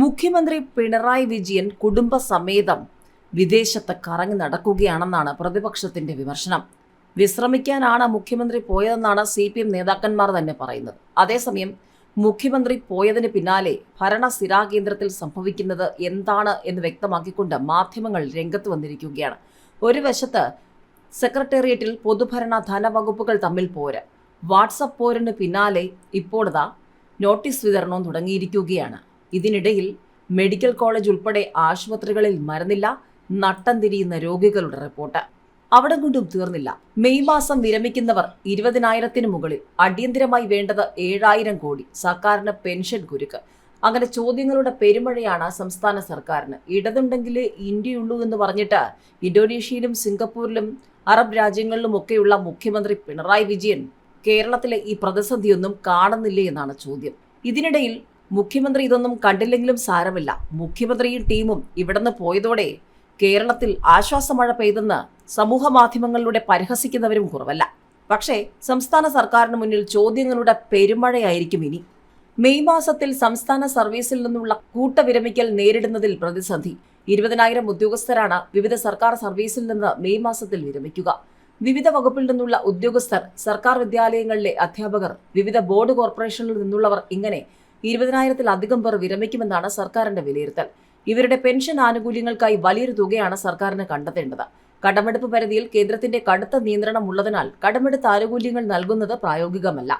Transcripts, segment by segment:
മുഖ്യമന്ത്രി പിണറായി വിജയൻ കുടുംബസമേതം വിദേശത്ത് കറങ്ങി നടക്കുകയാണെന്നാണ് പ്രതിപക്ഷത്തിന്റെ വിമർശനം. വിശ്രമിക്കാനാണ് മുഖ്യമന്ത്രി പോയതെന്നാണ് സി പി എം നേതാക്കന്മാർ തന്നെ പറയുന്നത്. അതേസമയം മുഖ്യമന്ത്രി പോയതിന് പിന്നാലെ ഭരണ കേന്ദ്രത്തിൽ സംഭവിക്കുന്നത് എന്താണ് എന്ന് വ്യക്തമാക്കിക്കൊണ്ട് മാധ്യമങ്ങൾ രംഗത്ത് വന്നിരിക്കുകയാണ്. ഒരു വശത്ത് സെക്രട്ടേറിയറ്റിൽ പൊതുഭരണ ധനവകുപ്പുകൾ തമ്മിൽ പോര്. വാട്സപ്പ് പോരിന് പിന്നാലെ ഇപ്പോഴതാ നോട്ടീസ് വിതരണവും തുടങ്ങിയിരിക്കുകയാണ്. ഇതിനിടയിൽ മെഡിക്കൽ കോളേജ് ഉൾപ്പെടെ ആശുപത്രികളിൽ മരുന്നില്ല നട്ടം തിരിയുന്ന രോഗികളുടെ റിപ്പോർട്ട്. അവിടെ കൊണ്ടും തീർന്നില്ല. മെയ് മാസം വിരമിക്കുന്നവർ ഇരുപതിനായിരത്തിന് മുകളിൽ. അടിയന്തിരമായി വേണ്ടത് ഏഴായിരം കോടി. സർക്കാരിന് പെൻഷൻ കുരുക്ക്. അങ്ങനെ ചോദ്യങ്ങളുടെ പെരുമഴയാണ് സംസ്ഥാന സർക്കാരിന്. ഇടതുണ്ടെങ്കിലേ ഇന്ത്യയുള്ളൂ എന്ന് പറഞ്ഞിട്ട് ഇന്തോനേഷ്യയിലും സിംഗപ്പൂരിലും അറബ് രാജ്യങ്ങളിലുമൊക്കെയുള്ള മുഖ്യമന്ത്രി പിണറായി വിജയൻ കേരളത്തിലെ ഈ പ്രതിസന്ധിയൊന്നും കാണുന്നില്ലേ എന്നാണ് ചോദ്യം. ഇതിനിടയിൽ മുഖ്യമന്ത്രി ഇതൊന്നും കണ്ടില്ലെങ്കിലും സാരമില്ല. മുഖ്യമന്ത്രിയും ടീമും ഇവിടുന്ന് പോയതോടെ കേരളത്തിൽ ആശ്വാസമഴ പെയ്തെന്ന് സമൂഹ മാധ്യമങ്ങളിലൂടെ പരിഹസിക്കുന്നവരും കുറവല്ല. പക്ഷേ സംസ്ഥാന സർക്കാരിന് മുന്നിൽ ചോദ്യങ്ങളുടെ പെരുമഴയായിരിക്കും ഇനി. മെയ് മാസത്തിൽ സംസ്ഥാന സർവീസിൽ നിന്നുള്ള കൂട്ടവിരമിക്കൽ നേരിടുന്നതിൽ പ്രതിസന്ധി. ഇരുപതിനായിരം ഉദ്യോഗസ്ഥരാണ് വിവിധ സർക്കാർ സർവീസിൽ നിന്ന് മെയ് മാസത്തിൽ വിരമിക്കുക. വിവിധ വകുപ്പിൽ നിന്നുള്ള ഉദ്യോഗസ്ഥർ സർക്കാർ വിദ്യാലയങ്ങളിലെ അധ്യാപകർ വിവിധ ബോർഡ് കോർപ്പറേഷനിൽ നിന്നുള്ളവർ ഇങ്ങനെ ഇരുപതിനായിരത്തിലധികം പേർ വിരമിക്കുമെന്നാണ് സർക്കാരിന്റെ വിലയിരുത്തൽ. ഇവരുടെ പെൻഷൻ ആനുകൂല്യങ്ങൾക്കായി വലിയൊരു തുകയാണ് സർക്കാരിന് കണ്ടെത്തേണ്ടത്. കടമെടുപ്പ് പരിധിയിൽ കേന്ദ്രത്തിന്റെ കടുത്ത നിയന്ത്രണം ഉള്ളതിനാൽ കടമെടുത്ത ആനുകൂല്യങ്ങൾ നൽകുന്നത് പ്രായോഗികമല്ല.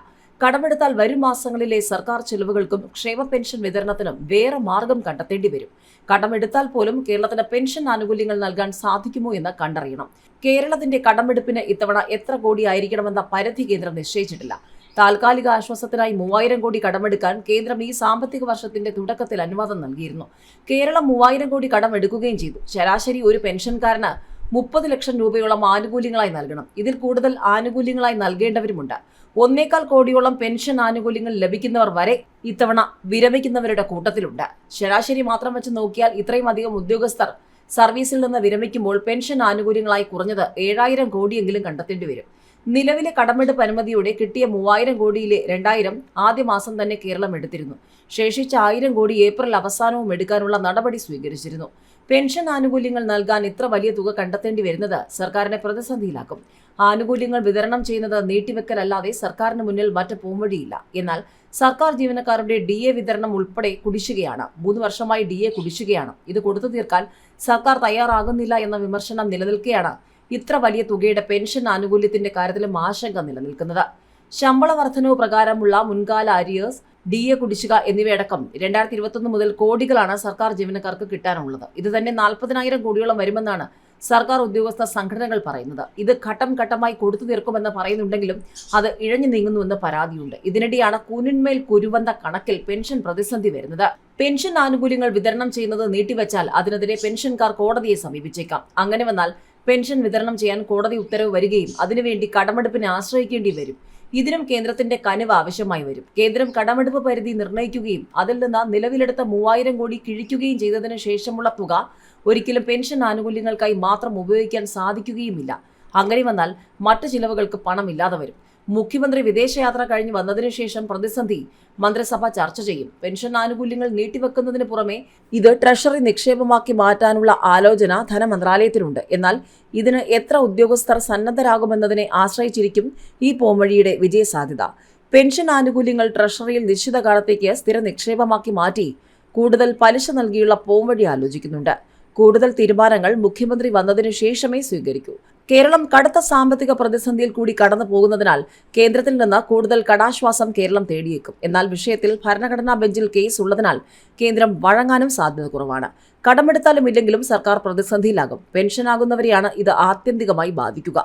കടമെടുത്താൽ വരും മാസങ്ങളിലെ സർക്കാർ ചെലവുകൾക്കും ക്ഷേമ പെൻഷൻ വിതരണത്തിനും വേറെ മാർഗം കണ്ടെത്തേണ്ടി വരും. കടമെടുത്താൽ പോലും കേരളത്തിന് പെൻഷൻ ആനുകൂല്യങ്ങൾ നൽകാൻ സാധിക്കുമോ എന്ന് കണ്ടറിയണം. കേരളത്തിന്റെ കടമെടുപ്പിന് ഇത്തവണ എത്ര കോടിയായിരിക്കണമെന്ന പരിധി കേന്ദ്രം നിശ്ചയിച്ചിട്ടില്ല. താൽക്കാലിക ആശ്വാസത്തിനായി മൂവായിരം കോടി കടമെടുക്കാൻ കേന്ദ്രം ഈ സാമ്പത്തിക വർഷത്തിന്റെ തുടക്കത്തിൽ അനുവാദം നൽകിയിരുന്നു. കേരളം മൂവായിരം കോടി കടമെടുക്കുകയും ചെയ്തു. ശരാശരി ഒരു പെൻഷൻകാരന് മുപ്പത് ലക്ഷം രൂപയോളം ആനുകൂല്യങ്ങളായി നൽകണം. ഇതിൽ കൂടുതൽ ആനുകൂല്യങ്ങളായി നൽകേണ്ടവരുമുണ്ട്. ഒന്നേക്കാൾ കോടിയോളം പെൻഷൻ ആനുകൂല്യങ്ങൾ ലഭിക്കുന്നവർ വരെ ഇത്തവണ വിരമിക്കുന്നവരുടെ കൂട്ടത്തിലുണ്ട്. ശരാശരി മാത്രം വെച്ച് നോക്കിയാൽ ഇത്രയും അധികം ഉദ്യോഗസ്ഥർ സർവീസിൽ നിന്ന് വിരമിക്കുമ്പോൾ പെൻഷൻ ആനുകൂല്യങ്ങളായി കുറഞ്ഞത് ഏഴായിരം കോടിയെങ്കിലും കണ്ടെത്തേണ്ടി വരും. നിലവിലെ കടമെടുപ്പ് അനുമതിയോടെ കിട്ടിയ മൂവായിരം കോടിയിലെ രണ്ടായിരം ആദ്യ മാസം തന്നെ കേരളം എടുത്തിരുന്നു. ശേഷിച്ച ആയിരം കോടി ഏപ്രിൽ അവസാനവും എടുക്കാനുള്ള നടപടി സ്വീകരിച്ചിരുന്നു. പെൻഷൻ ആനുകൂല്യങ്ങൾ നൽകാൻ ഇത്ര വലിയ തുക കണ്ടെത്തേണ്ടി വരുന്നത് സർക്കാരിനെ പ്രതിസന്ധിയിലാക്കും. ആനുകൂല്യങ്ങൾ വിതരണം ചെയ്യുന്നത് നീട്ടിവെക്കലല്ലാതെ സർക്കാരിന് മുന്നിൽ മറ്റ് പോംവഴിയില്ല എന്നാൽ സർക്കാർ ജീവനക്കാരുടെ ഡി എ വിതരണം ഉൾപ്പെടെ കുടിശ്ശികയാണ്. മൂന്ന് വർഷമായി ഡി എ കുടിശ്ശികയാണ്. ഇത് കൊടുത്തു തീർക്കാൻ സർക്കാർ തയ്യാറാകുന്നില്ല എന്ന വിമർശനം നിലനിൽക്കെയാണ് ഇത്ര വലിയ തുകയുടെ പെൻഷൻ ആനുകൂല്യത്തിന്റെ കാര്യത്തിലും ആശങ്ക നിലനിൽക്കുന്നത്. ശമ്പള വർധനവ് പ്രകാരമുള്ള മുൻകാല അരിയേഴ്സ് ഡി എ കുടിശ്ശിക എന്നിവയടക്കം രണ്ടായിരത്തി ഇരുപത്തൊന്ന് മുതൽ കോടികളാണ് സർക്കാർ ജീവനക്കാർക്ക് കിട്ടാനുള്ളത്. ഇത് തന്നെ നാൽപ്പതിനായിരം കോടിയോളം വരുമെന്നാണ് സർക്കാർ ഉദ്യോഗസ്ഥ സംഘടനകൾ പറയുന്നത്. ഇത് ഘട്ടം ഘട്ടമായി കൊടുത്തു തീർക്കുമെന്ന് പറയുന്നുണ്ടെങ്കിലും അത് ഇഴഞ്ഞു നീങ്ങുന്നുവെന്ന് പരാതിയുണ്ട്. ഇതിനിടെയാണ് കൂനിന്മേൽ കുരുവന്ത കണക്കിൽ പെൻഷൻ പ്രതിസന്ധി വരുന്നത്. പെൻഷൻ ആനുകൂല്യങ്ങൾ വിതരണം ചെയ്യുന്നത് നീട്ടിവെച്ചാൽ അതിനെതിരെ പെൻഷൻകാർ കോടതിയെ സമീപിച്ചേക്കാം. അങ്ങനെ വന്നാൽ പെൻഷൻ വിതരണം ചെയ്യാൻ കോടതി ഉത്തരവ് വരികയും അതിനുവേണ്ടി കടമെടുപ്പിനെ ആശ്രയിക്കേണ്ടി വരും. ഇതിനും കേന്ദ്രത്തിന്റെ കനിവ് ആവശ്യമായി വരും. കേന്ദ്രം കടമെടുപ്പ് പരിധി നിർണയിക്കുകയും അതിൽ നിന്ന് നിലവിലെടുത്ത മൂവായിരം കോടി കിഴിക്കുകയും ചെയ്തതിനു ശേഷമുള്ള തുക ഒരിക്കലും പെൻഷൻ ആനുകൂല്യങ്ങൾക്കായി മാത്രം ഉപയോഗിക്കാൻ സാധിക്കുകയുമില്ല. അങ്ങനെ വന്നാൽ മറ്റു ചിലവുകൾക്ക് പണമില്ലാതെ വരും. മുഖ്യമന്ത്രി വിദേശയാത്ര കഴിഞ്ഞ് വന്നതിനു ശേഷം പ്രതിസന്ധി മന്ത്രിസഭ ചർച്ച ചെയ്യും. പെൻഷൻ ആനുകൂല്യങ്ങൾ നീട്ടിവെക്കുന്നതിന് പുറമെ ഇത് ട്രഷറി നിക്ഷേപമാക്കി മാറ്റാനുള്ള ആലോചന ധനമന്ത്രാലയത്തിനുണ്ട് എന്നാൽ ഇതിന് എത്ര ഉദ്യോഗസ്ഥർ സന്നദ്ധരാകുമെന്നതിനെ ആശ്രയിച്ചിരിക്കും ഈ പോംവഴിയുടെ വിജയസാധ്യത. പെൻഷൻ ആനുകൂല്യങ്ങൾ ട്രഷറിയിൽ നിശ്ചിത കാലത്തേക്ക് സ്ഥിര നിക്ഷേപമാക്കി മാറ്റി കൂടുതൽ പലിശ നൽകിയുള്ള പോംവഴി ആലോചിക്കുന്നുണ്ട്. കൂടുതൽ തീരുമാനങ്ങൾ മുഖ്യമന്ത്രി വന്നതിനു ശേഷമേ സ്വീകരിക്കൂ. കേരളം കടുത്ത സാമ്പത്തിക പ്രതിസന്ധിയിൽ കൂടി കടന്നു പോകുന്നതിനാൽ കേന്ദ്രത്തിൽ നിന്ന് കൂടുതൽ കടാശ്വാസം കേരളം തേടിയേക്കും. എന്നാൽ വിഷയത്തിൽ ഭരണഘടനാ ബെഞ്ചിൽ കേസ് ഉള്ളതിനാൽ കേന്ദ്രം വഴങ്ങാനും സാധ്യത കുറവാണ്. കടമെടുത്താലും ഇല്ലെങ്കിലും സർക്കാർ പ്രതിസന്ധിയിലാകും. പെൻഷനാകുന്നവരെയാണ് ഇത് ആത്യന്തികമായി ബാധിക്കുക.